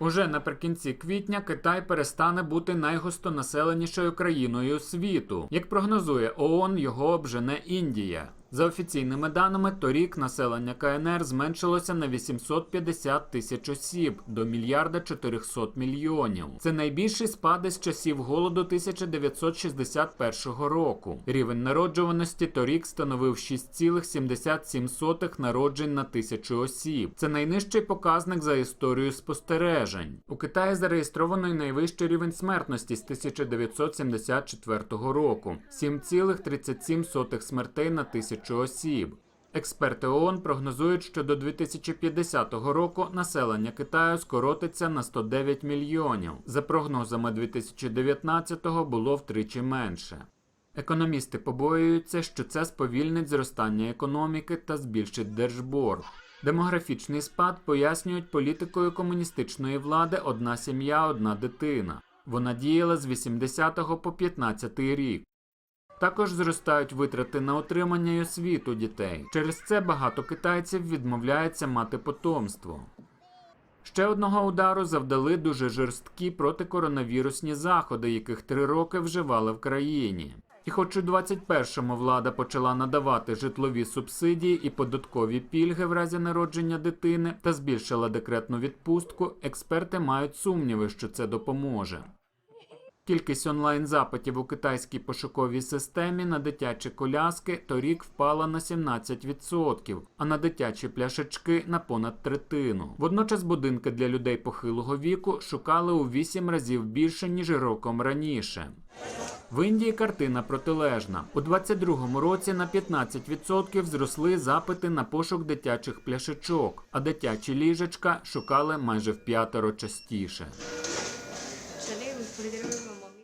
Уже наприкінці квітня Китай перестане бути найгустонаселенішою країною світу. Як прогнозує ООН, його обжене Індія. За офіційними даними, торік населення КНР зменшилося на 850 тисяч осіб до мільярда 400 мільйонів. Це найбільший спад із часів голоду 1961 року. Рівень народжуваності торік становив 6,77 народжень на тисячу осіб. Це найнижчий показник за історію спостережень. У Китаї зареєстровано й найвищий рівень смертності з 1974 року 7,37 смертей на тисячу осіб. Експерти ООН прогнозують, що до 2050 року населення Китаю скоротиться на 109 мільйонів. За прогнозами 2019-го було втричі менше. Економісти побоюються, що це сповільнить зростання економіки та збільшить держборг. Демографічний спад пояснюють політикою комуністичної влади одна сім'я, одна дитина. Вона діяла з 80 по 15 рік. Також зростають витрати на утримання й освіту дітей. Через це багато китайців відмовляється мати потомство. Ще одного удару завдали дуже жорсткі протикоронавірусні заходи, яких три роки вживали в країні. І хоч у 21-му влада почала надавати житлові субсидії і податкові пільги в разі народження дитини та збільшила декретну відпустку, експерти мають сумніви, що це допоможе. Кількість онлайн-запитів у китайській пошуковій системі на дитячі коляски торік впала на 17%, а на дитячі пляшечки на понад третину. Водночас будинки для людей похилого віку шукали у 8 разів більше, ніж роком раніше. В Індії картина протилежна. У 22-му році на 15% зросли запити на пошук дитячих пляшечок, а дитячі ліжечка шукали майже в п'ятеро частіше. 取れてる部分も